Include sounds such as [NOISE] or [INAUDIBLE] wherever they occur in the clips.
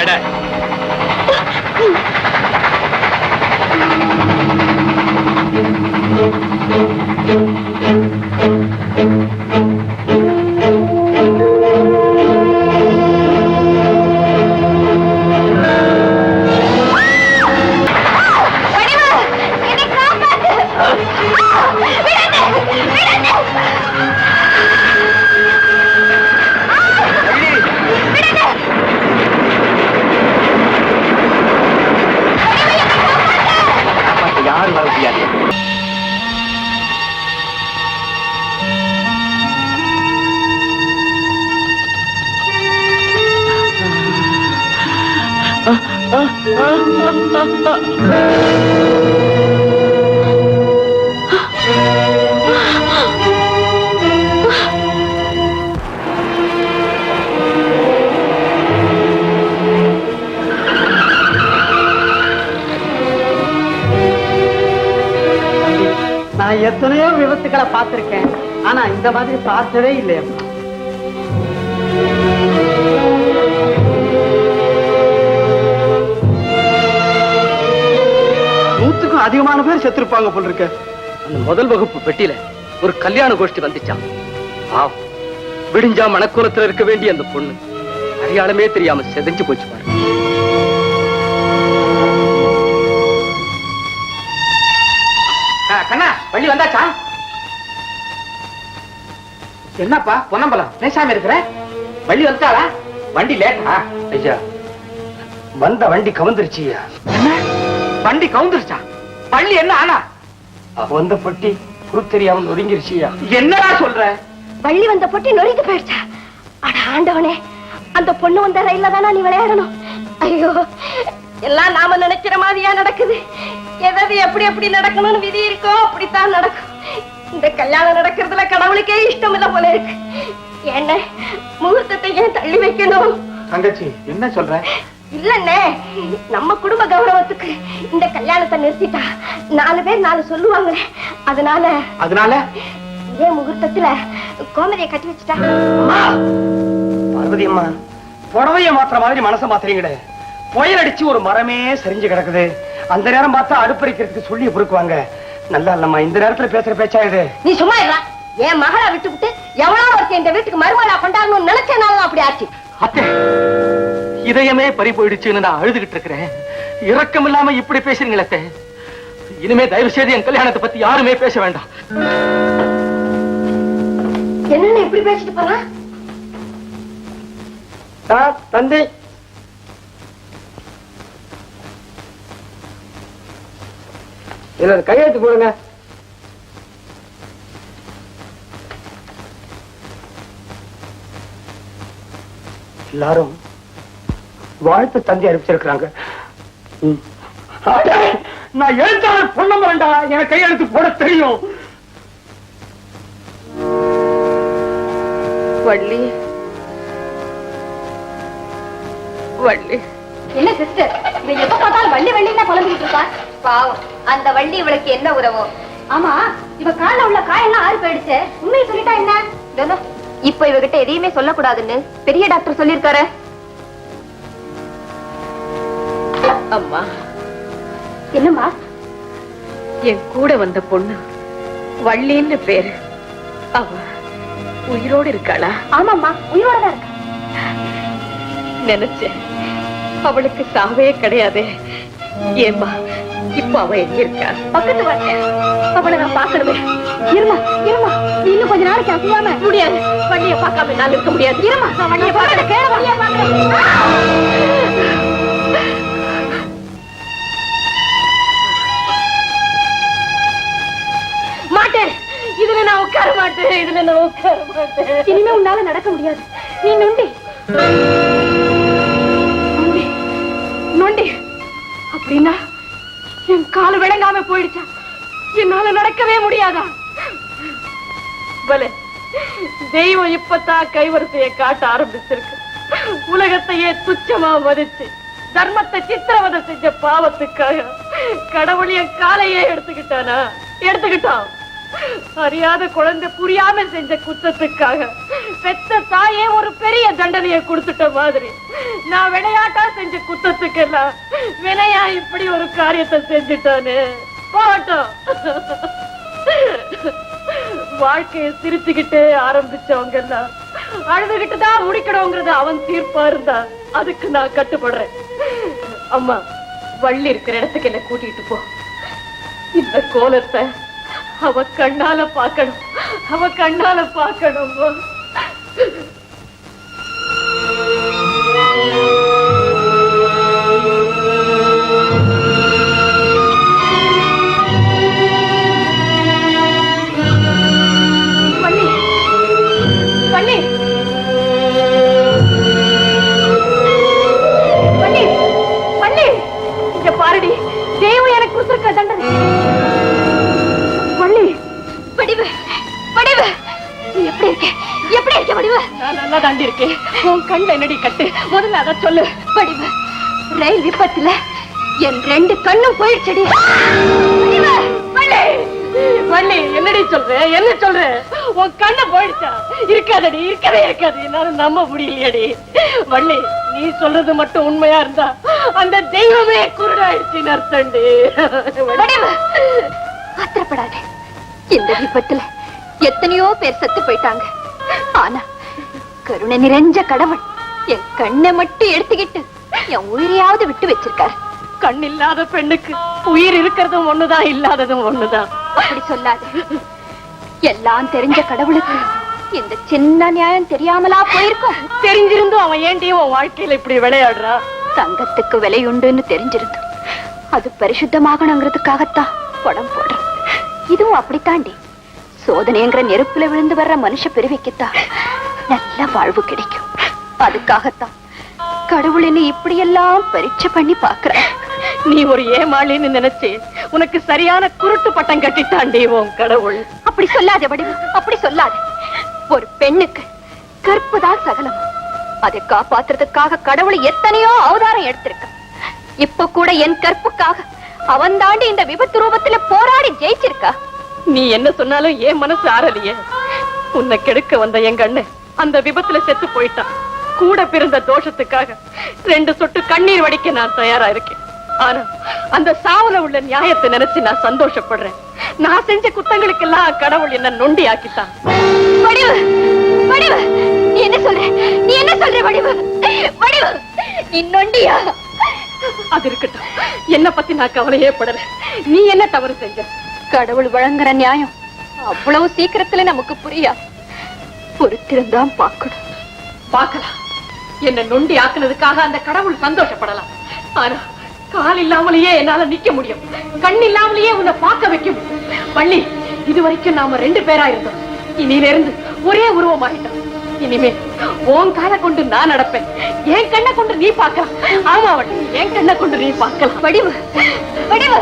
கடை. நான் எத்தனையோ விபத்துக்களை பார்த்திருக்கேன். ஆனா இந்த மாதிரி பார்த்ததே இல்லையம்மா. அதிகமான பேர் செத்துருப்பாங்க போல இருக்க அந்த முதல் வகுப்பு பெட்டியில ஒரு கல்யாண கோஷ்டி வந்துச்சான் பாவம். விடிஞ்சா மணக்கோலத்துல இருக்க வேண்டிய அந்த பொண்ணு அடையாளமே தெரியாம செதஞ்சு போச்சு பாரு. கண்ணா வள்ளி வந்தாச்சா? என்னப்பா பொன்னம்பலம் பேசாம இருக்கிற? வள்ளி வந்துட்டாளா? வண்டி லேட்டா? ஐயா வந்த வண்டி கவுந்துருச்சியா என்ன? வண்டி கவுந்துருச்சா? பள்ளி என்ன ஆனா? வந்த பொட்டி குரு தெரியாம ஒதுங்கிருச்சியா என்னடா சொல்ற? வள்ளி வந்த பொட்டி நொறுங்கி போயிடுச்சா? அட ஆண்டவனே அந்த பொண்ணு வந்த ரயில்ல தானா நீ விளையாடணும்? ஐயோ எல்லாம் நாம நினைக்கிற மாதிரியா நடக்குது? எதாவது எப்படி எப்படி நடக்கணும்னு விதி இருக்கோ அப்படித்தான் நடக்கும். இந்த கல்யாணம் நடக்கிறதுல கடவுளுக்கே இஷ்டம் இல்ல போல இருக்கு. என்ன முகூர்த்தத்தை ஏன் தள்ளி வைக்கணும்? தங்கச்சி என்ன சொல்ற? இல்லண்ணே நம்ம குடும்ப கௌரவத்துக்கு இந்த கல்யாணத்தை நிறுத்திட்டா நாலு பேர் நாலு சொல்லுவாங்களே அதனால அதனால? இதே முகூர்த்தத்துல கோமதியை கட்டி வச்சுட்டா. பார்வதி அம்மா புடவைய மாத்திர மாதிரி மனச மாத்திரீங்களே புயல் அடிச்சு ஒரு மரமே சரிஞ்சு கிடக்குது. அந்த நேரம் பார்த்தா அடுப்பறிக்கிறதுக்கு சொல்லி பொறுக்குவாங்க. நல்லா இல்லம்மா இந்த நேரத்துல பேசுற பேச்சா இது? நீ சும்மா இருடா. என் மகளை விட்டுவிட்டு எவ்வளவு ஒருத்தன் இந்த வீட்டுக்கு மருமகளா கொண்டாடணும்னு நினைச்சனாலும் அப்படி ஆச்சு. அத்தை! இதயமே பறி போயிடுச்சுன்னு நான் அழுதுகிட்டு இருக்கிறேன். இரக்கம் இல்லாம இப்படி பேசுறீங்களே இனிமே தயவு செய்து என் கல்யாணத்தை பத்தி யாருமே பேச வேண்டாம். என்னன்னு எப்படி பேசிட்டு தந்தை. இதுல கையெழுத்து போடுங்க. எல்லாரும் வாழ்த்து தந்தி அறிவிச்சிருக்கிறாங்க நான் எழுத்தாளர் பொண்ண வேண்டா எனக்கு கையெழுத்து போட தெரியும். வள்ளி. வள்ளி. என்ன சிஸ்டர் இவ எப்ப பார்த்தாலும் வள்ளி வள்ளின்னா புலம்பிட்டு இருக்கா? பாவம். அந்த வள்ளி இவளுக்கு என்ன உறவோ? ஆமா இவ கால்ல உள்ள காயெல்லாம் ஆறி போயிடுச்சு. உண்மையை சொல்லிட்டா என்ன? தோனோ, இப்ப இவகிட்ட எதையுமே சொல்லக்கூடாதுன்னு பெரிய டாக்டர் சொல்லிருக்காரு அம்மா. என்னம்மா? என் கூட வந்த பொண்ணு வள்ளின்னு பேரு. அவ உயிரோடு இருக்காளா? ஆமாம்மா உயிரோட தான் இருக்கா? நினைச்சேன். அவளுக்கு சாவே கிடையாதே. ஏம்மா இப்ப அவ எங்க இருக்கா? பக்கத்து வரேன் அவளை நான் பாக்கணுமே இருமா இருமா. இன்னும் கொஞ்ச நாளைக்கு அசையாம. முடியாது. வள்ளிய பார்க்காம என்னால இருக்க முடியாது. இருமா நான் வண்டியை பார்க்கறேன். கேள வண்டியை பார்க்கறேன். மாட்டேன் இதுல நான் உட்கார மாட்டேன் இனிமே உன்னால நடக்க முடியாது. நீ நொண்டி. நொண்டி. நொண்டி. அப்படின்னா என் கால் விளங்காம போயிடுச்சா? என்னால நடக்கவே முடியாதா? பலே தெய்வம் இப்பத்தான் கைவரிசையை காட்ட ஆரம்பிச்சிருக்கு. உலகத்தையே துச்சமா மதிச்சு தர்மத்தை சித்திரவதை செஞ்ச பாவத்துக்காக கடவுள் என் காலையே எடுத்துக்கிட்டானா? எடுத்துக்கிட்டான். அறியாத குழந்தை புரியாம செஞ்ச குத்தத்துக்காக பெத்த தாயே ஒரு பெரிய தண்டனையை கொடுத்துட்ட மாதிரி. நான் விளையாட்டா செஞ்ச குத்தத்துக்கெல்லாம் வினையா இப்படி ஒரு காரியத்தை செஞ்சுட்டானே. போகட்டும். வாழ்க்கையை சிரிச்சுக்கிட்டே ஆரம்பிச்சவங்க எல்லாம் அழுதுகிட்டு தான் முடிக்கணுங்கிறது அவன் தீர்ப்பா இருந்தா அதுக்கு நான் கட்டுப்படுறேன். அம்மா வள்ளி இருக்கிற இடத்துக்கு என்ன கூட்டிட்டு போ. இந்த கோலத்தை அவ கண்ணால பாக்கணும் அவ கண்ணால பார்க்கணும். நல்லா உன் கண்ணில் என்னடி கட்டு? முதல்ல அதை சொல்லு. படிவு ரயில் விபத்துல என் ரெண்டு கண்ணும் போயிடுச்சடி. வள்ளி என்னடி சொல்ற? என்ன சொல்ற? உன் கண்ண போயிடுச்சா? இருக்காதடி இருக்கவே இருக்காது. என்னால நம்ப முடியலையடி. வள்ளி நீ சொல்றது மட்டும் உண்மையா இருந்தா அந்த தெய்வமே குருடாயிடுச்சு நர்த்தண்டு ஆத்திரப்படாது. இந்த விபத்துல எத்தனையோ பேர் செத்து போயிட்டாங்க. ஆனா கருணை நிறைஞ்ச கடவுள். என் கண்ணை மட்டும் எடுத்துக்கிட்டு என் உயிரையாவது விட்டு வச்சிருக்காரு. கண் இல்லாத பெண்ணுக்கு உயிர் இருக்கிறதும் ஒண்ணுதான் இல்லாததும் ஒண்ணுதான். அப்படி சொல்லாத. எல்லாம் தெரிஞ்ச கடவுளுக்கு இந்த சின்ன நியாயம் தெரியாமலா போயிருக்கும்? தெரிஞ்சிருந்தும் அவன் ஏண்டி உன் வாழ்க்கையில இப்படி விளையாடுறா? தங்கத்துக்கு விலை உண்டுன்னு தெரிஞ்சிருந்தோம். அது பரிசுத்தமாகணுங்கிறதுக்காகத்தான் படம் போடுறோம் இதுவும் அப்படித்தாண்டி. சோதனைங்கிற நெருப்புல விழுந்து வர்ற மனுஷ பிரிவிக்குத்தான் நல்ல வாழ்வு கிடைக்கும். அதுக்காகத்தான் கடவுள் என்ன இப்படியெல்லாம் பரீட்சை பண்ணி பாக்குற நீ ஒரு ஏமாளின்னு நினைச்சு உனக்கு சரியான குருட்டு பட்டம் கட்டித்தாண்டி உன் கடவுள். அப்படி சொல்லாத வடிவு அப்படி சொல்லாத. ஒரு பெண்ணுக்கு கற்புதான் சகலம். அதை காப்பாத்துறதுக்காக கடவுள் எத்தனையோ அவதாரம் எடுத்திருக்க இப்ப கூட என் கற்புக்காக அவன் தாண்டி இந்த விபத்து ரூபத்துல போராடி ஜெயிச்சிருக்கா? நீ என்ன சொன்னாலும் என் மனசு ஆறலையே? உன்னை கெடுக்க வந்த என் கண்ணு அந்த விபத்துல செத்து போயிட்டான். கூட பிறந்த தோஷத்துக்காக ரெண்டு சொட்டு கண்ணீர் வடிக்க நான் தயாரா இருக்கேன். ஆனா அந்த சாவுல உள்ள நியாயத்தை நினைச்சு நான் சந்தோஷப்படுறேன். நான் செஞ்ச குத்தங்களுக்கெல்லாம் கடவுள் என்ன நொண்டி ஆக்கிட்டான் வடிவு வடிவு நீ என்ன சொல்ற? நீ என்ன சொல்ற வடிவு? வடிவு நீ நொண்டியா? அது இருக்கட்டும். என்ன பத்தி நான் கவலையே படல. நீ என்ன தவறு செஞ்ச? கடவுள் வழங்குற நியாயம் அவ்வளவு சீக்கிரத்துல நமக்கு புரியா? பொறுத்திருந்தான் பார்க்கணும். பார்க்கலாம். என்ன நொண்டி ஆக்குனதுக்காக அந்த கடவுள் சந்தோஷப்படலாம். ஆனா கால் இல்லாமலேயே என்னால நிக்க முடியும். கண் இல்லாமலேயே உன்னை பார்க்க வைக்க முடியும் வள்ளி இது வரைக்கும் நாம ரெண்டு பேரா இருந்தோம். இனியில இருந்து ஒரே உருவமாயிட்டோம் இனிமே உன் காலை கொண்டு நான் நடப்பேன். என் கண்ணை கொண்டு நீ பார்க்கலாம். ஆமா வள்ளி என் கண்ணை கொண்டு நீ பார்க்கலாம். வடிவு வடிவு.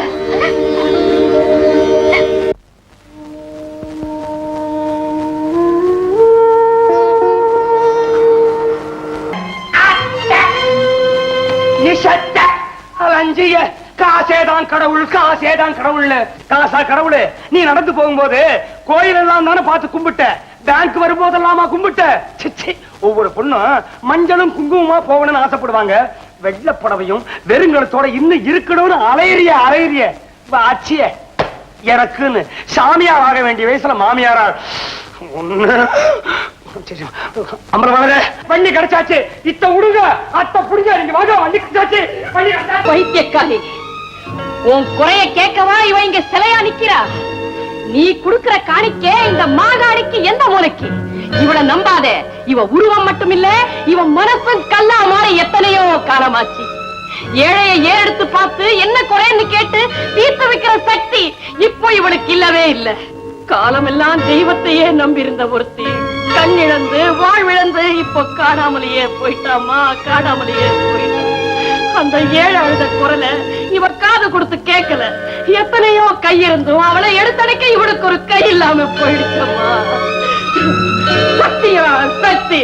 கடவுள் காசேதான் கடவுள் காசா கடவுளு நீ நடந்து போகும்போது கோயில் எல்லாம் தானே பார்த்து கும்பிட்ட. பேங்க் வரும்போதெல்லாமா கும்பிட்ட. சிச்சி ஒவ்வொரு பொண்ணும் மஞ்சளும் குங்குமமா போகணும்னு ஆசைப்படுவாங்க. வெள்ள புடவையும் வெறுங்கலத்தோட இன்னும் இருக்கணும்னு அலையறிய அலையறிய. ஆச்சிய எனக்குன்னு சாமியார் ஆக வேண்டிய வயசுல மாமியாரா? ஒண்ணு. வண்டி கிடைச்சாச்சு. இத்த உடுங்க அத்த புடிங்க. நீங்க வாங்க வண்டி கிடைச்சாச்சு. வண்டி உன் குறைய கேட்கவா இவ இங்க சிலையா நிக்கிறா நீ குடுக்கிற காணிக்கே இந்த மாகாணிக்கு எந்த மூலைக்கு? இவள நம்பாத இவ உருவம் மட்டும் இல்ல இவ மனசும் கல்லா மாறி எத்தனையோ காலமாச்சு. ஏழைய ஏறெடுத்து பார்த்து என்ன குறைன்னு கேட்டு தீர்த்து வைக்கிற சக்தி இப்போ இவளுக்கு இல்லவே இல்ல. காலமெல்லாம் தெய்வத்தையே நம்பியிருந்த ஒருத்தி. கண்ணிழந்து வாழ்விழந்து இப்போ காணாமலேயே போயிட்டாமா காணாமலேயே போயிட்டா அந்த ஏழு அழுத குரலை இவ காது கொடுத்து கேட்கல. எத்தனையோ கை இருந்தும் அவளை எடுத்தடைக்க இவளுக்கு ஒரு கை இல்லாம போயிடுச்சம்மா. சக்தியா சக்தி.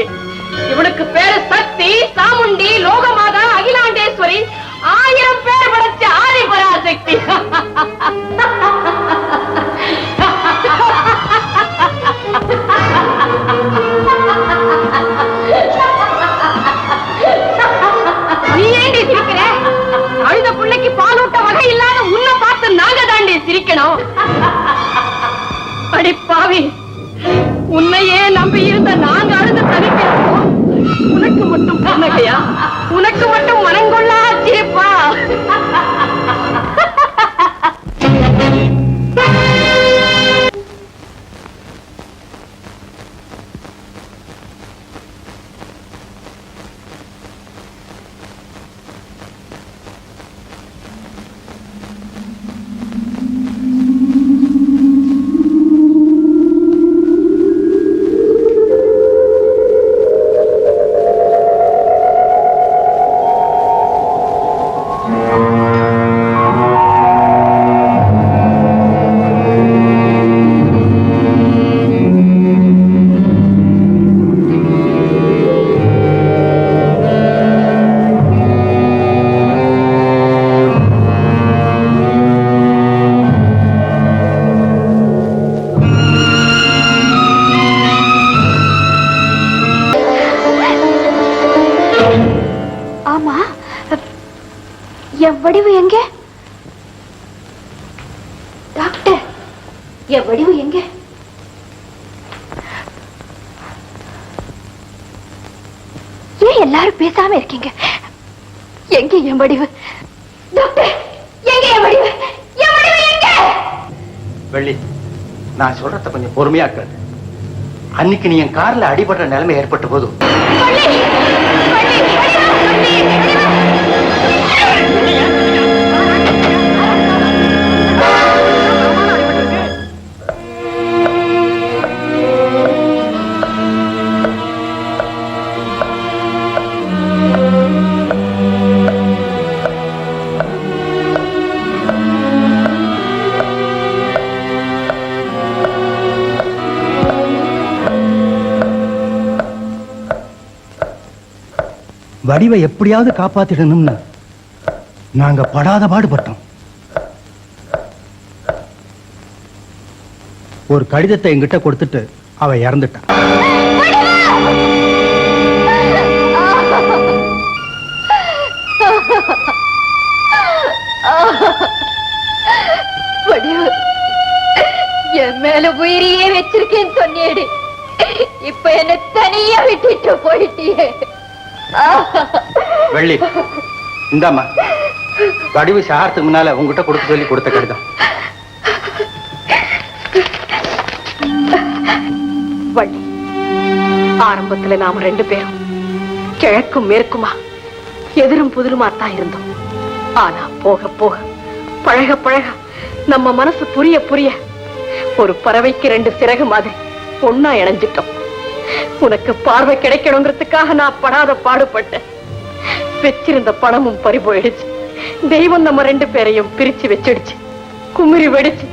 இவளுக்கு பேரு சக்தி சாமுண்டி லோகமாதா அகிலாண்டேஸ்வரி. ஆயிரம் பேர் படைச்ச ஆதிபராசக்தி ha! [LAUGHS] ஆமா. என் வடிவு எங்க? டாக்டர் என் வடிவு எங்க? ஏன் எல்லாரும் பேசாம இருக்கீங்க? எங்க என் வடிவு? டாக்டர் எங்க என் வடிவு? என் வடிவு எங்க? வெள்ளி நான் சொல்றத கொஞ்சம் பொறுமையா கேளு. அன்னைக்கு நீ என் கார்ல அடிபடுற நிலைமை ஏற்பட்ட போது Yeah. வடிவை எப்படியாவது காப்பாத்திடணும்னு நாங்க படாத பாடுபட்டோம். ஒரு கடிதத்தை என்கிட்ட கொடுத்துட்டு அவ இறந்துட்டான் என் மேல உயிரியே வச்சிருக்கேன்னு சொன்னேடு. இப்ப என்ன தனியா விட்டுட்டு போயிட்டியே. வெள்ளி. இந்தாம்மா. வடிவு சாகிறதுக்கு முன்னால உங்ககிட்ட கொடுக்க சொல்லி கொடுத்த கடிதம். வள்ளி ஆரம்பத்துல நாம ரெண்டு பேரும் கிழக்கும் மேற்குமா எதிரும் புதிருமா தான் இருந்தோம். ஆனா போக போக பழக பழக நம்ம மனசு புரிய புரிய ஒரு பறவைக்கு ரெண்டு சிறகு மாதிரி ஒன்னா இணைஞ்சிட்டோம். உனக்கு பார்வை கிடைக்கணுங்கிறதுக்காக நான் படாத பாடுபட்டேன். வச்சிருந்த பணமும் பறி போயிடுச்சு. தெய்வம் நம்ம ரெண்டு பேரையும் பிரிச்சு வச்சிடுச்சு. குமிரி வெடிச்சு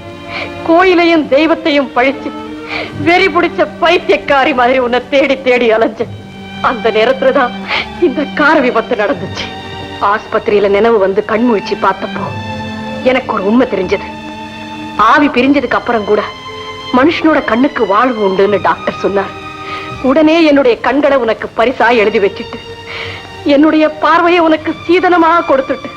கோயிலையும் தெய்வத்தையும் பழிச்சு வெறி பிடிச்ச பைத்தியக்காரி மாதிரி உன்னை தேடி தேடி அலைஞ்சேன். அந்த நேரத்துலதான் இந்த கார் விபத்து நடந்துச்சு. ஆஸ்பத்திரியில நினைவு வந்து கண்முழிச்சு பார்த்தப்போ எனக்கு ஒரு உண்மை தெரிஞ்சது. ஆவி பிரிஞ்சதுக்கு அப்புறம் கூட மனுஷனோட கண்ணுக்கு வாழ்வு உண்டுன்னு டாக்டர் சொன்னார். உடனே என்னுடைய கண்களை உனக்கு பரிசா எழுதி வச்சுட்டு என்னுடைய பார்வையை உனக்கு சீதனமாக கொடுத்துட்டு.